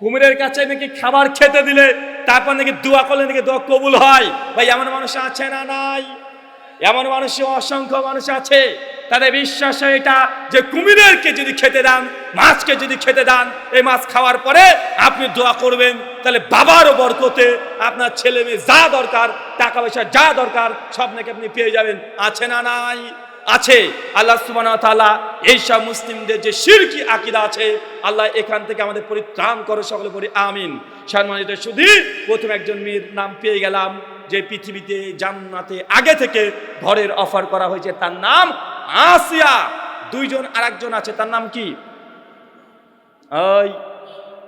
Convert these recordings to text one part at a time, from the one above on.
কুমিরের কাছে নাকি খাবার খেতে দিলে, তারপর নাকি দোয়া করলে নাকি দোয়া কবুল হয়? ভাই, এমন মানুষ আছে না নাই? এমন মানুষ, অসংখ্য মানুষ আছে। তাদের বিশ্বাস এটা যে কুমিরেরকে যদি খেতে দেন, মাছকে যদি খেতে দেন, এই মাছ খাওয়ার পরে আপনি দোয়া করবেন। তাহলে বাবারও বরকতে আপনার ছেলে মেয়ে যা দরকার, টাকা পয়সা যা দরকার, সব নাকি আপনি পেয়ে যাবেন। আছে না নাই? আছে। আল্লাহ ওয়া এইসব মুসলিমদের যে শিরকি আকীদা আছে, আল্লাহ এখান থেকে আমাদের পরিত্রাণ করে সকলে বলি আমিন। সম্মানিত শুধু প্রথম একজন মেয়ের নাম পেয়ে গেলাম, যে পৃথিবীতে জান্নাতে আগে থেকে ঘরের অফার করা হয়েছে, তার নাম আসিয়া। দুইজন আরেকজন আছে, তার নাম কি? ওই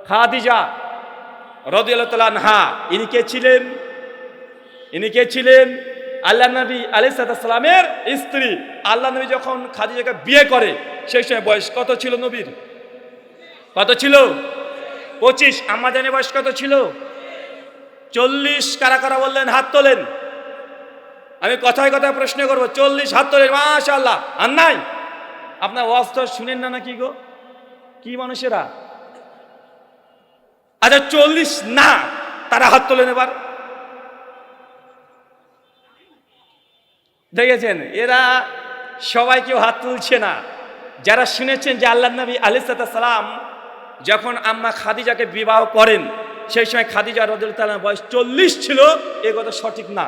খাদিজা তাআলা আনহা। ইনি কে ছিলেন? ইনি কে ছিলেন? আল্লাহ নবী আলি আলিসালামের স্ত্রী। আল্লাহ নবী যখন খাদিজাকে বিয়ে করে, সেই সময় বয়স কত ছিল নবীর? কত ছিল? পঁচিশ। আম্মা জানে বয়স কত ছিল? চল্লিশ। কারা কারা বললেন, হাত তোলেন। আমি কথায় কথায় প্রশ্ন করব, চল্লিশ হাত তোলেন মাশা আল্লাহ আর নাই? আপনার অস্ত্র শুনেন না নাকি গো? কি মানুষেরা? আচ্ছা চল্লিশ না, তারা হাত তোলেন এবার। দেখেছেন, এরা সবাই কেউ হাত তুলছে না। যারা শুনেছেন যে আল্লাহ নবী আলি সালাম যখন আম্মা খাদিজাকে বিবাহ করেন, সেই সময় খাদিজা রদুল তালার বয়স চল্লিশ ছিল, এ কথা সঠিক না।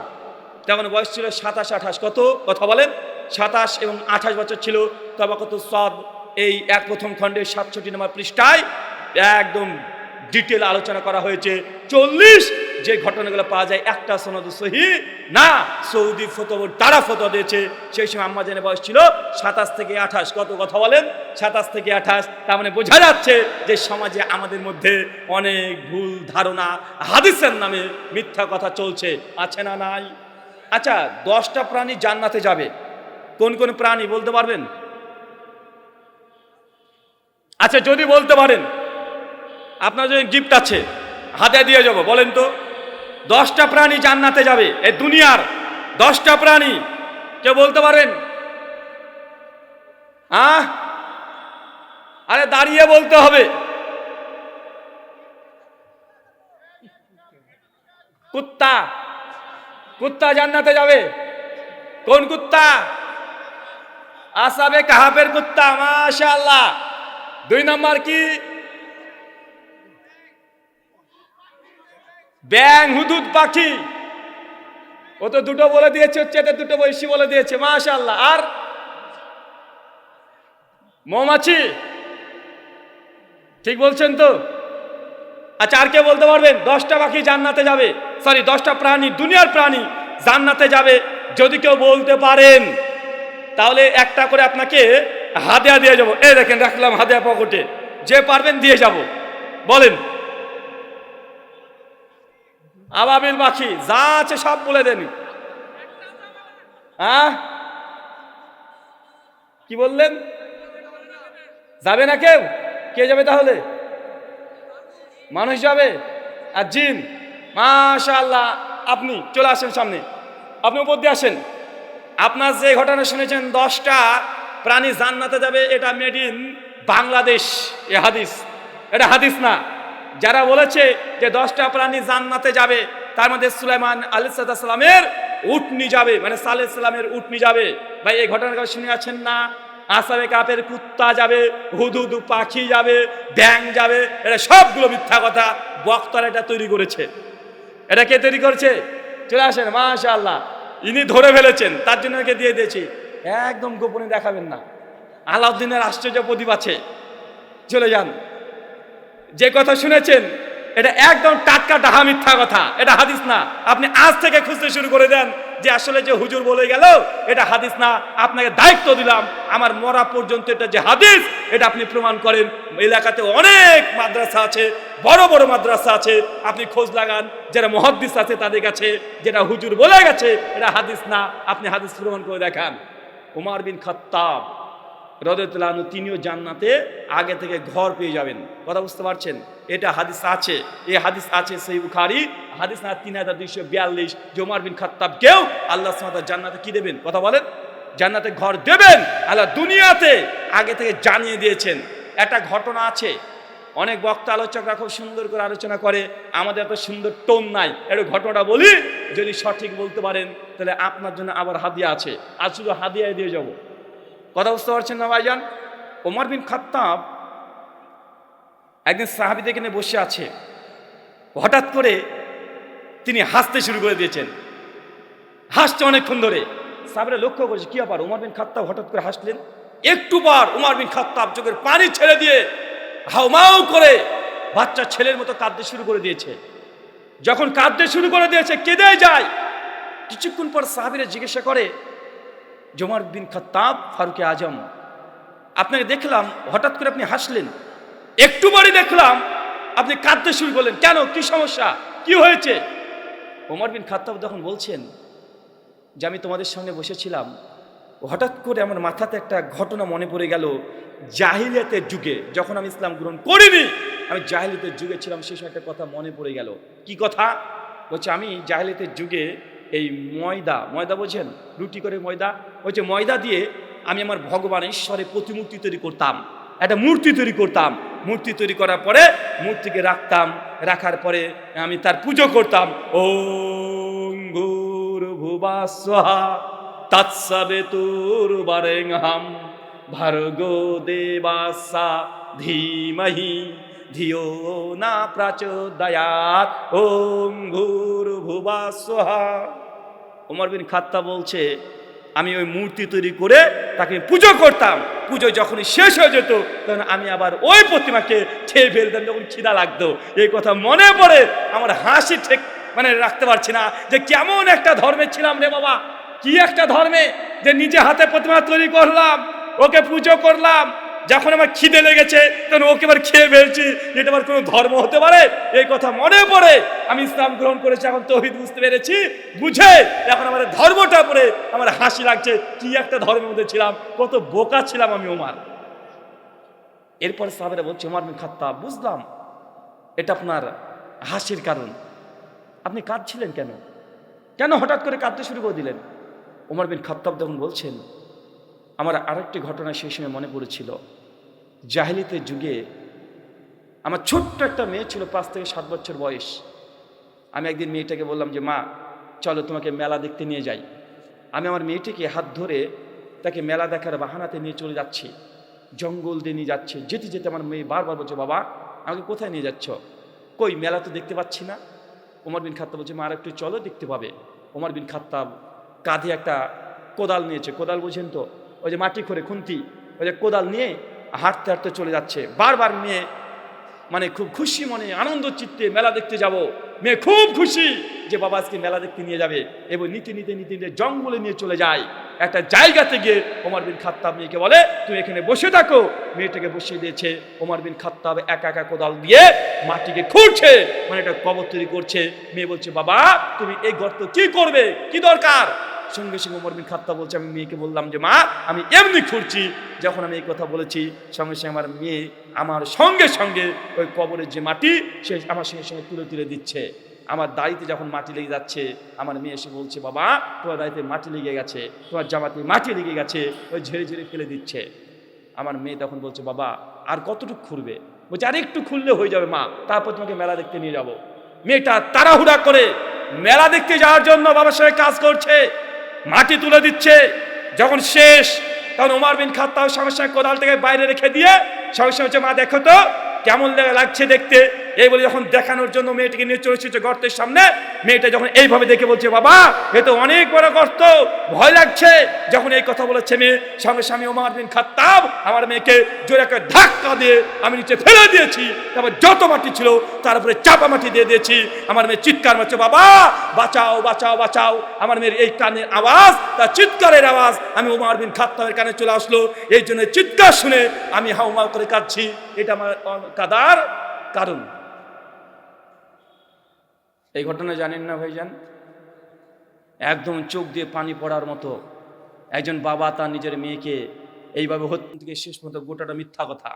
তখন বয়স ছিল সাতাশ, আঠাশ, কত? কথা বলেন, সাতাশ এবং আঠাশ বছর ছিল। তবে কত সদ, এই এক প্রথম খণ্ডের সাতষট্টি নম্বর পৃষ্ঠায় একদম ডিটেল আলোচনা করা হয়েছে। চল্লিশ যে ঘটনাগুলো পাওয়া যায়, একটা সনদ সহি না। সৌদি ফতোবর তারা ফতো দিয়েছে। সেই সময় আম্মা জেনে বয়স ছিল সাতাশ থেকে আঠাশ। কত কথা বলেন? সাতাশ থেকে আঠাশ। তার মানে বোঝা যাচ্ছে যে সমাজে আমাদের মধ্যে অনেক ভুল ধারণা হাদিসের নামে মিথ্যা কথা চলছে। আছে না নাই? আচ্ছা দশটা প্রাণী জান্নাতে যাবে। কোন কোন প্রাণী বলতে পারবেন? আচ্ছা যদি বলতে পারেন, আপনার যদি গিফট আছে, হাতে দিয়ে যাব, বলেন তো। দশটা প্রাণী জান্নাতে যাবে, এ দুনিয়ার দশটা প্রাণী। কেউ বলতে পারেন? আহ? আরে দাঁড়িয়ে বলতে হবে। কুত্তা। কুত্তা জান্নাতে যাবে। কোন কুত্তা? আসাবে কাহাবের কুত্তা, মাশাআল্লাহ। দুই নম্বর কি? ব্যাং হুদুদ পাখি। ও তো দুটো বলে দিয়েছে, হচ্ছে এতে দুটো বৈশি বলে দিয়েছে মাশাল্লাহ আর মৌমাছি? ঠিক বলছেন তো? আচ্ছা আর কে বলতে পারবেন? দশটা পাখি জান্নাতে যাবে। সরি দশটা প্রাণী, দুনিয়ার প্রাণী জান্নাতে যাবে, যদি কেউ বলতে পারেন। তাহলে একটা করে আপনাকে হাদিয়া দিয়ে যাব। এই দেখেন, রাখলাম হাদিয়া পকেটে। যে পারবেন দিয়ে যাব। বলেন। আবাবিল পাখি যা আছে সব বলে দেন। হ্যাঁ? কি বললেন? যাবে না কেউ? কে যাবে তাহলে? মানুষ যাবে? আর জিন? মাশাল্লাহ আপনি চলে আসেন সামনে। আপনি উপর দিয়ে আসেন। আপনার যে ঘটনা শুনেছেন, দশটা প্রাণী জান্নাতে যাবে, এটা মেড ইন বাংলাদেশ। এ হাদিস। এটা হাদিস না। যারা বলেছে যে দশটা প্রাণী জান্নাতে যাবে, তার মধ্যে সুলাইমান আলিসাল্লামের উটনি যাবে মানে সালে সালামের উটনি যাবে। ভাই, এই ঘটনাটা শুনে আছেন না? আসাবে কাপের কুত্তা যাবে, হুদুদু পাখি যাবে, ব্যাং যাবে এটা সবগুলো মিথ্যা কথা বক্তারা এটা তৈরি করেছে। এটা কে তৈরি করছে? চলে আসেন মাশা আল্লাহ ইনি ধরে ফেলেছেন, তার জন্য একে দিয়ে দিয়েছি। একদম গোপনে দেখাবেন না। আলাউদ্দিনের আশ্চর্য প্রদীপ আছে। চলে যান। যে কথা শুনেছেন, এটা একদম টাটকা ডাহা মিথ্যা কথা, এটা হাদিস না। আপনি আজ থেকে খুঁজতে শুরু করে দেন যে আসলে যে হুজুর বলে গেল, এটা হাদিস না। আপনাকে দায়িত্ব দিলাম, আমার মরা পর্যন্ত এটা যে হাদিস, এটা আপনি প্রমাণ করেন। এলাকাতে অনেক মাদ্রাসা আছে, বড় বড় মাদ্রাসা আছে, আপনি খোঁজ লাগান, যারা মহাদ্দিস আছে তাদের কাছে, যেটা হুজুর বলে গেছে, এটা হাদিস না। আপনি হাদিস প্রমাণ করে দেখান। উমার বিন খত্তাব রদতুল্লাহনু তিনিও জান্নাতে আগে থেকে ঘর পেয়ে যাবেন। কথা বুঝতে পারছেন? এটা হাদিস আছে। এই হাদিস আছে সেই বুখারি। হাদিস না তিন হাজার দুইশো বিয়াল্লিশ। জমার বিন খাত্তাব কেউ আল্লাহ সামাতা জান্নাতে কি দেবেন? কথা বলেন। জান্নাতে ঘর দেবেন। আল্লাহ দুনিয়াতে আগে থেকে জানিয়ে দিয়েছেন। একটা ঘটনা আছে। অনেক বক্তা আলোচকরা খুব সুন্দর করে আলোচনা করে। আমাদের এত সুন্দর টোন নাই। একটু ঘটনাটা বলি। যদি সঠিক বলতে পারেন, তাহলে আপনার জন্য আবার হাদিয়া আছে। আর শুধু হাদিয়ায় দিয়ে যাব। কথা বুঝতে পারছেন না ভাইজান? ওমর বিন খাত্তাব একদিন সাহাবিদের এখানে বসে আছে। হঠাৎ করে তিনি হাসতে শুরু করে দিয়েছেন। হাসছে অনেকক্ষণ ধরে। সাবরে লক্ষ্য করেছে, কি ব্যাপার? উমার বিন খাত্তাব হঠাৎ করে হাসলেন? একটু বার উমার বিন খাত্তাব চোখের পানি ছেড়ে দিয়ে হাউমাউ করে বাচ্চা ছেলের মতো কাঁদতে শুরু করে দিয়েছে। যখন কাঁদতে শুরু করে দিয়েছে, কেঁদে যায়? কিছুক্ষণ পর সাহাবিরা জিজ্ঞাসা করে জমার বিন খাত্তাব, ফারুকে আজম। আপনাকে দেখলাম, হঠাৎ করে আপনি হাসলেন। একটু বাড়ি দেখলাম, আপনি কাঁদতে শুরু করলেন। কেন? কি সমস্যা? কি হয়েছে? ওমর বিন খাত্তাব যখন বলছেন যে, আমি তোমাদের সঙ্গে বসেছিলাম। হঠাৎ করে আমার মাথাতে একটা ঘটনা মনে পড়ে গেল জাহিলিয়াতের যুগে। যখন আমি ইসলাম গ্রহণ করিনি, আমি জাহিলিয়াতের যুগে ছিলাম সময় একটা কথা মনে পড়ে গেল। কি কথা? বলছে, আমি জাহিলিয়াতের যুগে এই ময়দা ময়দা বোঝেন রুটি করে ময়দা, বলছে ময়দা দিয়ে আমি আমার ভগবান ঈশ্বরের প্রতিমূর্তি তৈরি করতাম, একটা মূর্তি তৈরি করতাম, মূর্তি তৈরি করার পরে মূর্তিকে রাখতাম, রাখার পরে আমি তার পুজো করতাম ও বারেংহাম ভার্গো দেবাসা ধীমহি। ধিও না প্রাচোদয়াত ওম ঘুর ভুবাসহা ওমর বিন খাত্তা বলছে, আমি ওই মূর্তি তৈরি করে তাকে পুজো করতাম। পুজো যখনই শেষ হয়ে যেত, তখন আমি আবার ওই প্রতিমাকে খেয়ে ফেলতাম যখন খিদা লাগতো। এই কথা মনে পড়ে আমার হাসি ঠিক মানে রাখতে পারছি না যে কেমন একটা ধর্মে ছিলাম রে বাবা। কি একটা ধর্মে যে নিজে হাতে প্রতিমা তৈরি করলাম, ওকে পুজো করলাম যখন আমার খিদে লেগেছে, তখন ওকে এবার খেয়ে ফেলছি। এটা আমার কোনো ধর্ম হতে পারে? এই কথা মনে পড়ে। আমি ইসলাম গ্রহণ করেছি, এখন তৌহিদ বুঝতে পেরেছি। বুঝে এখন আমার ধর্মটা পড়ে, আমার হাসি লাগছে। কি একটা ধর্মের মধ্যে ছিলাম, কত বোকা ছিলাম আমি, ওমার। এরপর সাহাবেরা বলছে, ওমার বিন খাত্তাব, বুঝলাম। এটা আপনার হাসির কারণ। আপনি কাঁদছিলেন কেন? কেন হঠাৎ করে কাঁদতে শুরু করে দিলেন? ওমর বিন খাত্তাব যখন বলছেন আমার আরেকটি ঘটনা সেই সময় মনে পড়েছিল। জাহিলিতের যুগে আমার ছোট্ট একটা মেয়ে ছিল, পাঁচ থেকে সাত বছর বয়স। আমি একদিন মেয়েটাকে বললাম যে, মা, চলো তোমাকে মেলা দেখতে নিয়ে যাই। আমি আমার মেয়েটিকে হাত ধরে তাকে মেলা দেখার বাহানাতে নিয়ে চলে যাচ্ছি। জঙ্গল দিয়ে নিয়ে যাচ্ছে। যেতে যেতে আমার মেয়ে বারবার বলছে, বাবা, আমাকে কোথায় নিয়ে যাচ্ছ? কই, মেলা তো দেখতে পাচ্ছি না। ওমর বিন খাত্তাব বলছে, মা, আর একটু চলো দেখতে পাবে। ওমর বিন খাত্তাব কাঁধে একটা কোদাল নিয়েছে। কোদাল বুঝেন তো? ওই যে মাটি করে খুন্তি, ওই যে কোদাল নিয়ে হাঁটতে হাঁটতে চলে যাচ্ছে। বারবার মেয়ে মানে খুব খুশি মনে, আনন্দ চিত্তে মেলা দেখতে যাব। মেয়ে খুব খুশি যে বাবা আজকে মেলা দেখতে নিয়ে যাবে। এবং নিতে নিতে নিতে নিতে জঙ্গলে নিয়ে চলে যায়। একটা জায়গাতে গিয়ে ওমর বিন খাত্তাব মেয়েকে বলে, তুমি এখানে বসে থাকো। মেয়েটাকে বসিয়ে দিয়েছে ওমর বিন খাত্তাব একা একা কোদাল দিয়ে মাটিকে খুঁড়ছে মানে একটা কবর তৈরি করছে। মেয়ে বলছে, বাবা, তুমি এই গর্ত কি করবে? কি দরকার? সঙ্গে সঙ্গে ওমর বিন খাত্তা বলছে, আমি মেয়েকে বললাম যে, মা, আমি এমনি খুঁড়ছি যখন আমি এই কথা বলেছি, সঙ্গে সঙ্গে আমার মেয়ে আমার সঙ্গে সঙ্গে ওই কবরের যে মাটি, সে আমার সঙ্গে সঙ্গে তুলে তুলে দিচ্ছে। আমার দাড়িতে যখন মাটি লেগে যাচ্ছে, আমার মেয়ে এসে বলছে, বাবা, তোমার দাড়িতে মাটি লেগে গেছে, তোমার জামাতে মাটি লেগে গেছে। ওই ঝেড়ে ঝেড়ে ফেলে দিচ্ছে। আমার মেয়ে তখন বলছে, বাবা, আর কতটুকু খুঁড়বে বলছে, আর একটু খুললে হয়ে যাবে, মা। তারপর তোমাকে মেলা দেখতে নিয়ে যাব। মেয়েটা তাড়াহুড়া করে মেলা দেখতে যাওয়ার জন্য বাবার সঙ্গে কাজ করছে। মাটি তুলে দিচ্ছে। যখন শেষ, তখন উমার বিন খাত্তা সঙ্গে সঙ্গে কোদাল থেকে বাইরে রেখে দিয়ে সঙ্গে সঙ্গে মা, দেখো তো কেমন লাগছে দেখতে। এই বলে যখন দেখানোর জন্য মেয়েটিকে নিয়ে চলে এসেছে গর্তের সামনে, মেয়েটা যখন এইভাবে দেখে বলছে, বাবা, এ তো অনেক বড় গর্ত, ভয় লাগছে। যখন এই কথা বলেছে মেয়ে সঙ্গে স্বামী ওমার বিন খাত্তাব, আমার মেয়েকে জোরে একটা ধাক্কা দিয়ে আমি নিচে ফেলে দিয়েছি, তারপর যত মাটি ছিল তার উপরে চাপা মাটি দিয়ে দিয়েছি। আমার মেয়ে চিৎকার মারছে, বাবা, বাঁচাও বাঁচাও বাঁচাও। আমার মেয়ের এই কানের আওয়াজ, তার চিৎকারের আওয়াজ আমি ওমার বিন খাত্তাবের কানে চলে আসলো। এই জন্য চিৎকার শুনে আমি হাউমাউ করে কাঁদছি। এটা আমার কাদার কারণ। এই ঘটনা জানেন না ভাইজান? একদম চোখ দিয়ে পানি পড়ার মতো একজন বাবা তার নিজের মেয়েকে এইভাবে হত্যা থেকে শেষ পর্যন্ত গোটাটা মিথ্যা কথা।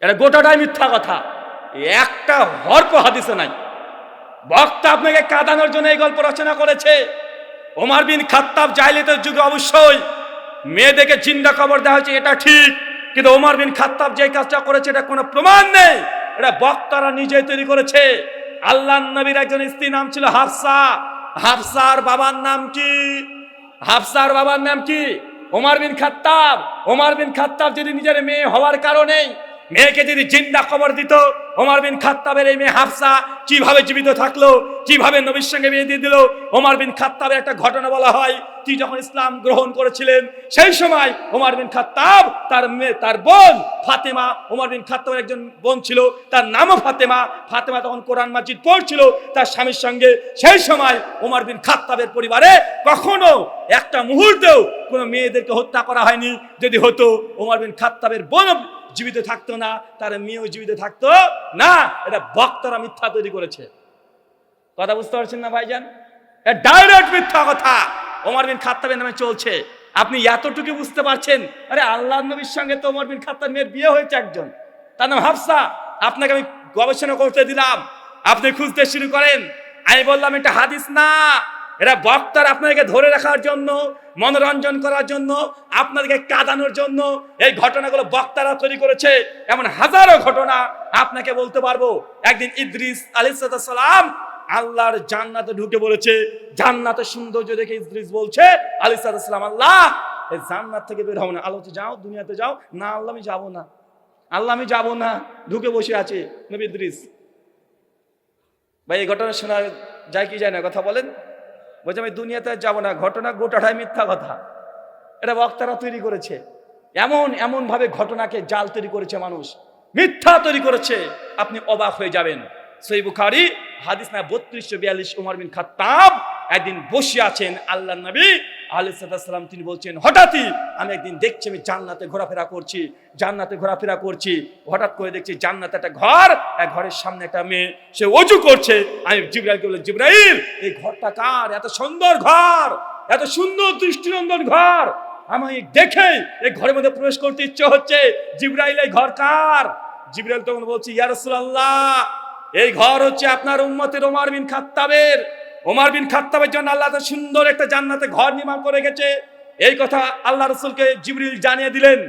এটা গোটাটাই মিথ্যা কথা। একটা হর্প হাদিসে নাই। বক্তা আপনাকে কাঁদানোর জন্য এই গল্প রচনা করেছে। ওমার বিন খাত্তাব জাইলিতের যুগে অবশ্যই মেয়েদেরকে চিন্তা খবর দেওয়া হয়েছে, এটা ঠিক। কিন্তু ওমার বিন খাত্তাব যে কাজটা করেছে, এটা কোনো প্রমাণ নেই। এটা বক্তারা নিজেই তৈরি করেছে। আল্লাহ নবীর একজন স্ত্রী নাম ছিল হাফসা। হাফসার বাবার নাম কি? হাফসার বাবার নাম কি? ওমার বিন খাত্তাব। ওমার বিন খাত্তাব যদি নিজের মেয়ে হওয়ার কারণে মেয়েকে যদি জিন্দা খবর দিত, ওমর বিন খাত্তাবের এই মেয়ে হাফসা কীভাবে জীবিত থাকল, কীভাবে নবীর সঙ্গে বিয়ে দিয়ে দিল, ওমর বিন খাত্তাবের একটা ঘটনা বলা হয়, তিনি যখন ইসলাম গ্রহণ করেছিলেন, সেই সময় ওমর বিন খাত্তাব তার মেয়ে, তার বোন ফাতেমা, ওমর বিন খাত্তাবের একজন বোন ছিল, তার নামও ফাতেমা ফাতেমা তখন কোরআন মাজিদ পড়ছিল, তার স্বামীর সঙ্গে সেই সময় ওমর বিন খাত্তাবের পরিবারে কখনো একটা মুহূর্তেও কোনো মেয়েদেরকে হত্যা করা হয়নি। যদি হতো, ওমর বিন খাত্তাবের বোন জীবিত থাকতো না, তার মেয়েও জীবিত থাকতো না। এটা বক্তারা মিথ্যা তৈরি করেছে। কথা বুঝতে পারছেন না ভাইজান? ডাইরেক্ট মিথ্যা কথা। ওমর বিন খাত্তাবের নামে চলছে। আপনি এতটুকু বুঝতে পারছেন? আরে আল্লাহ নবীর সঙ্গে তো ওমর বিন খাত্তাব মেয়ের বিয়ে হয়েছে একজন। তার নাম হাফসা। আপনাকে আমি গবেষণা করতে দিলাম। আপনি খুঁজতে শুরু করেন। আমি বললাম, এটা হাদিস না। এরা বক্তার আপনাদেরকে ধরে রাখার জন্য, মনোরঞ্জন করার জন্য, আপনাদেরকে কাঁদানোর জন্য এই ঘটনাগুলো বক্তারা তৈরি করেছে। এমন হাজারো ঘটনা আপনাকে বলতে পারব। একদিন ইদ্রিস আলিসালাম আল্লাহর জান্নাতে ঢুকে বলেছে, জান্নাতের সৌন্দর্য দেখে ইদ্রিস বলছে আলিসালাম আল্লাহ, এই জান্নাত থেকে বের হব না। আলোতে যাও, দুনিয়াতে যাও। না, আল্লাহ, আমি যাব না। আল্লাহ, আমি যাব না। ঢুকে বসে আছে নবী ইদ্রিস। ভাই, এই ঘটনা শোনা যায় কি যায় না, কথা বলেন। বলছে আমি দুনিয়াতে যাব না, ঘটনা গোটাটাই মিথ্যা কথা। এটা বক্তারা তৈরি করেছে। এমন, এমনভাবে ঘটনাকে জাল তৈরি করেছে মানুষ। মিথ্যা তৈরি করেছে। আপনি অবাক হয়ে যাবেন। সই বুখারি, হাদিস না বত্রিশশো বিয়াল্লিশ, উমর বিন খাত্তাব একদিন বসে আছেন আল্লাহ নবী আলিসাল্লাম তিনি বলছেন, হঠাৎই আমি একদিন দেখছি, আমি জান্নাতে ঘোরাফেরা করছি, জান্নাতে ঘোরাফেরা করছি, হঠাৎ করে দেখছি জান্নাতে একটা ঘর, এক ঘরের সামনে একটা মেয়ে, সে অজু করছে, আমি জিব্রাইলকে বলে জিব্রাইল, এই ঘরটা কার? এত সুন্দর ঘর, এত সুন্দর দৃষ্টিনন্দন ঘর আমি দেখে এই ঘরের মধ্যে প্রবেশ করতে ইচ্ছে হচ্ছে, জিব্রাইল, এই ঘর কার? জিব্রাইল তখন বলছি, ইয়া রাসূলুল্লাহ, এই ঘর হচ্ছে আপনার উম্মতের ওমর বিন খাত্তাবের ওমর বিন খাত্তাবের জন্য আল্লাহ এত সুন্দর একটা জান্নাতে ঘর নির্মাণ করে গেছে। এই কথা আল্লাহ রসুলকে জিবরিল জানিয়ে দিলেন।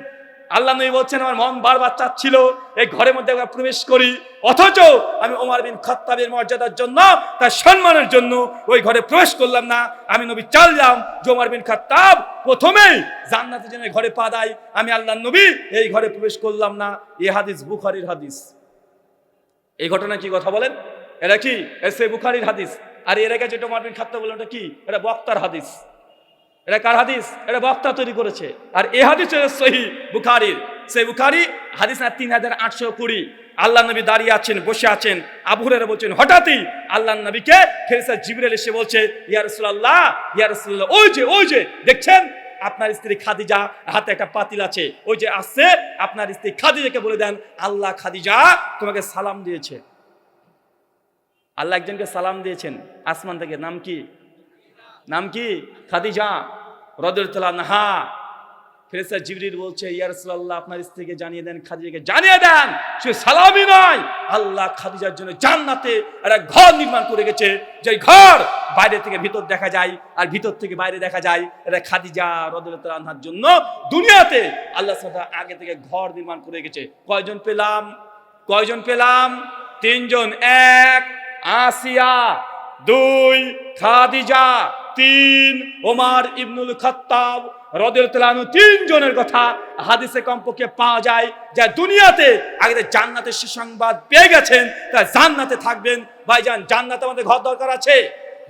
আল্লাহ নবী বলছেন, আমার মন বারবার চাচ্ছিল এই ঘরের মধ্যে একবার প্রবেশ করি। অথচ আমি ওমার বিন খাত্তাবের মর্যাদার জন্য, তার সম্মানের জন্য ওই ঘরে প্রবেশ করলাম না। আমি নবী চাললাম যে ওমর বিন খাত্তাব প্রথমেই জান্নাতে যেন ঘরে পা দেয়। আমি আল্লাহ নবী এই ঘরে প্রবেশ করলাম না। এ হাদিস বুখারির হাদিস। এই ঘটনা কি কথা বলেন? এটা কি? এসে বুখারির হাদিস। আর এর আগে যেটা মারবিন খাত্তা বললেন এটা কি? এটা বক্তার হাদিস। এটা কার হাদিস? এটা বক্তা তৈরি করেছে। আর এ হাদিস সহি বুখারির। সেই বুখারি হাদিস না তিন হাজার আটশো কুড়ি। আল্লাহ নবী দাঁড়িয়ে আছেন, বসে আছেন। আবুরের বলছেন, হঠাৎই আল্লাহ নবীকে ফেরেসা জিবরেল এসে বলছে, ইয়া রাসূলুল্লাহ ইয়া রাসূলুল্লাহ, ওই যে ওই যে, দেখছেন? আপনার স্ত্রী খাদিজা হাতে একটা পাতিল আছে, ওই যে আসছে, আপনার স্ত্রী খাদিজাকে বলে দেন, আল্লাহ খাদিজা তোমাকে সালাম দিয়েছে। আল্লাহ একজনকে সালাম দিয়েছেন আসমান থেকে। নাম কি? নাম কি? খাদিজা রদরতলা নাহা ফেরেসা জিবরির বলছে, ইয়া রাসূলুল্লাহ, আপনার স্ত্রীকে জানিয়ে দেন, খাদিজাকে জানিয়ে দেন, সে সালামই নয়। আল্লাহ খাদিজার জন্য জান্নাতে একটা ঘর নির্মাণ করে গেছে যে ঘর বাইরে থেকে ভিতর দেখা যায় আর ভিতর থেকে বাইরে দেখা যায়, এটা খাদিজা রদরতলা আনহার জন্য দুনিয়াতে আল্লাহ সাথে আগে থেকে ঘর নির্মাণ করে গেছে কয়জন পেলাম? কয়জন পেলাম? তিনজন। এক আসিয়া দুই, খাদিজা, তিন, ওমার ইবনুল খাত্তাব রদের তেলানু তিনজনের কথা হাদিসে কমপক্ষে পাওয়া যায় যা দুনিয়াতে আগে জান্নাতের সুসংবাদ পেয়ে গেছেন তা জান্নাতে থাকবেন। ভাইজান, জান্নাতে আমাদের ঘর দরকার আছে।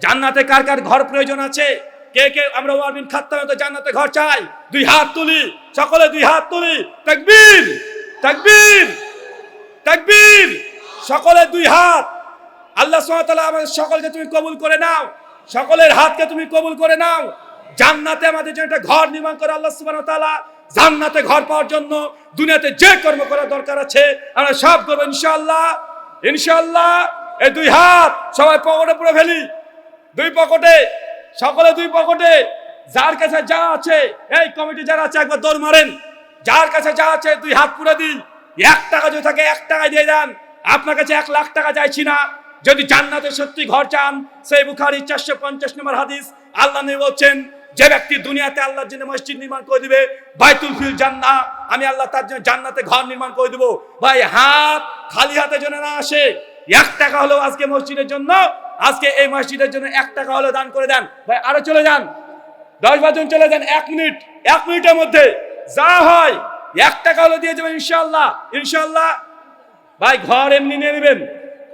জান্নাতে কার কার ঘর প্রয়োজন আছে? কে কে? আমরা ওমর বিন খাত্তাবের তো জান্নাতে ঘর চাই। দুই হাত তুলি, সকলে দুই হাত তুলি। তাকবীর তাকবীর তাকবীর, সকলে দুই হাত। আল্লাহ সুবহানাহু আমাদের সকলকে তুমি কবুল করে নাও। সকলের হাতকে তুমি কবুল করে নাও। জান্নাতে আমাদের জন্য একটা ঘর নির্মাণ করে আল্লাহ সুবহানাহু তাআলা জান্নাতে ঘর পাওয়ার জন্য দুনিয়াতে যে কর্ম করার দরকার আছে, আমরা সব করব ইনশাল্লাহ ইনশাল্লাহ এই দুই হাত সবাই পকেটে পুরো ফেলি। দুই পকেটে, সকলে দুই পকেটে। যার কাছে যা আছে, এই কমিটি যারা আছে, একবার দৌড় মারেন। যার কাছে যা আছে, দুই হাত পুরো দিন। এক টাকা যদি থাকে, এক টাকা দিয়ে দেন। আপনার কাছে এক লাখ টাকা চাইছি না। যদি জান্নাতে সত্যি ঘর চান, সেই বুখারি চারশো পঞ্চাশ নম্বর হাদিস, আল্লাহ নবী বলছেন, যে ব্যক্তি দুনিয়াতে আল্লাহর জন্য মসজিদ নির্মাণ করে দিবে, বাইতুল ফিল জান্না আমি আল্লাহ তার জন্য জান্নাতে ঘর নির্মাণ করে দেবো। ভাই, হাত খালি হাতে যেন না আসে, এক টাকা হলেও আজকে মসজিদের জন্য, আজকে এই মসজিদের জন্য এক টাকা হলেও দান করে দেন। ভাই, আরও চলে যান। দশ বাজন চলে যান, এক মিনিট, এক মিনিটের মধ্যে, যা হয়, এক টাকা হলে দিয়ে যাবেন ইনশাল্লাহ ইনশাল্লাহ ভাই, ঘর এমনি নিয়ে নেবেন।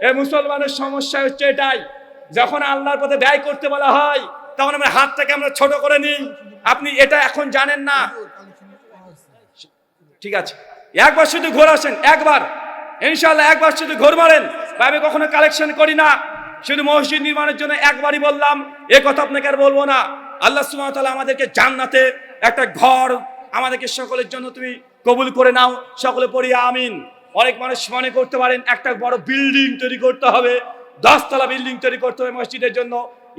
এ মুসলমানের সমস্যা হচ্ছে এটাই। যখন আল্লাহর পথে ব্যয় করতে বলা হয়, তখন আমরা হাতটাকে আমরা ছোট করে নিই। আপনি এটা এখন জানেন না। ঠিক আছে। একবার শুধু ঘোর আসেন, একবার। ইনশাল্লাহ একবার শুধু ঘোর মারেন। বা আমি কখনো কালেকশন করি না। শুধু মসজিদ নির্মাণের জন্য একবারই বললাম, এ কথা আপনাকে আর বলব না। আল্লাহ ওয়া আমাদেরকে জান্নাতে একটা ঘর আমাদেরকে সকলের জন্য তুমি কবুল করে নাও। সকলে পড়িয়া আমিন। অনেক মানুষ মনে করতে পারেন একটা বড় বিল্ডিং তৈরি করতে হবে, দশতলা বিল্ডিং তৈরি করতে হবে মসজিদের জন্য।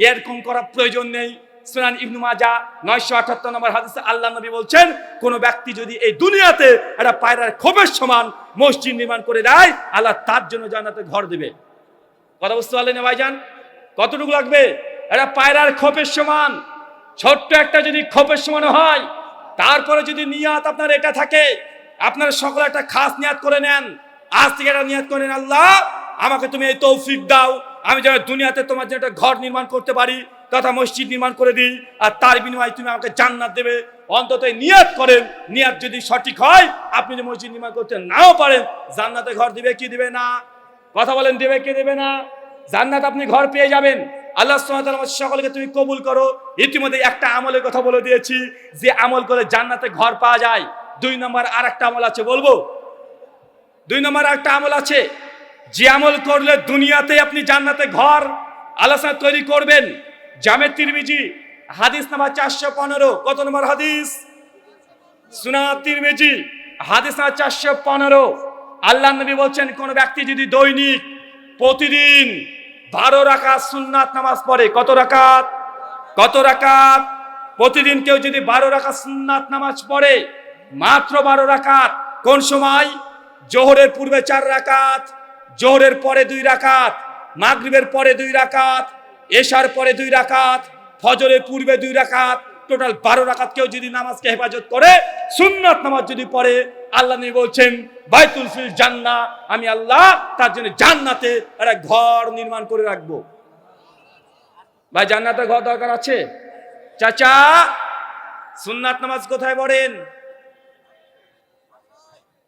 এরকম করার প্রয়োজন নেই। সুনান ইবনু মাজা নয়শো আঠাত্তর নম্বর হাদিসে আল্লাহ নবী বলছেন, কোন ব্যক্তি যদি এই দুনিয়াতে একটা পায়রার খোপের সমান মসজিদ নির্মাণ করে দেয়, আল্লাহ তার জন্য জান্নাতে ঘর দিবে। কথা বুঝতে পারলেন ভাইজান? কতটুকু লাগবে? একটা পায়রার খোপের সমান, ছোট্ট একটা যদি খোপের সমান হয়, তারপরে যদি নিয়াত আপনার এটা থাকে আপনারা সকলে একটা খাস নিয়াত করে নেন। আজ থেকে একটা নিয়াত করে নেন, আল্লাহ, আমাকে তুমি এই তৌফিক দাও। আমি যেন দুনিয়াতে তোমার জন্য একটা ঘর নির্মাণ করতে পারি, তথা মসজিদ নির্মাণ করে দিই, আর তার বিনিময়ে তুমি আমাকে জান্নাত দেবে। অন্তত নিয়াত করেন, নিয়াত যদি সঠিক হয়, আপনি যদি মসজিদ নির্মাণ করতে নাও পারেন, জান্নাতে ঘর দিবে কি দিবে না? কথা বলেন, দেবে কে দেবে না? জান্নাত আপনি ঘর পেয়ে যাবেন। আল্লাহ ওয়া সকলকে তুমি কবুল করো। ইতিমধ্যে একটা আমলের কথা বলে দিয়েছি, যে আমল করে জান্নাতে ঘর পাওয়া যায়। দুই নম্বর আর একটা আমল আছে, বলব? দুই নম্বর একটা আমল আছে, যে আমল করলে দুনিয়াতে আপনি জান্নাতে ঘর আলোচনা তৈরি করবেন। জামে তিরমিজি, হাদিস নাম্বার চারশো পনেরো। কত নম্বর হাদিস? সুনা তিরমিজি, হাদিস নাম্বার চারশো পনেরো। আল্লাহ নবী বলছেন, কোন ব্যক্তি যদি দৈনিক প্রতিদিন বারো রাকাত সুন্নাত নামাজ পড়ে, কত রাকাত? কত রাকাত? প্রতিদিন কেউ যদি বারো রাকাত সুন্নাত নামাজ পড়ে মাত্র বারো রাকাত। কোন সময়? জোহরের পূর্বে চার রাকাত, জোহরের পরে দুই রাকাত, মাগরিবের পরে দুই রাকাত, এশার পরে দুই রাকাত, ফজরের পূর্বে দুই রাকাত, টোটাল বারো রাকাত কেউ যদি নামাজকে হেফাজত করে, সুন্নাত নামাজ যদি পড়ে, আল্লাহ নবী বলছেন, বাইতুল ফিল জান্না আমি আল্লাহ তার জন্য জান্নাতে একটা ঘর নির্মাণ করে রাখব। ভাই জান্নাতে ঘর দরকার আছে? চাচা, সুন্নাত নামাজ কোথায় পড়েন?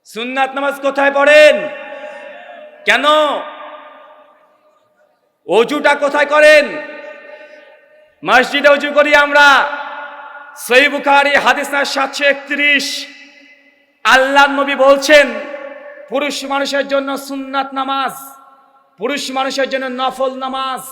সুন্নাত নামাজ কোথায় পড়েন? কেন? অজুটা কোথায় করেন? মসজিদে অজু করি আমরা। সই বুখারি, হাদিস সাতশো একত্রিশ। আল্লাহ নবী বলছেন, পুরুষ মানুষের জন্য সুন্নাত নামাজ, পুরুষ মানুষের জন্য নফল নামাজ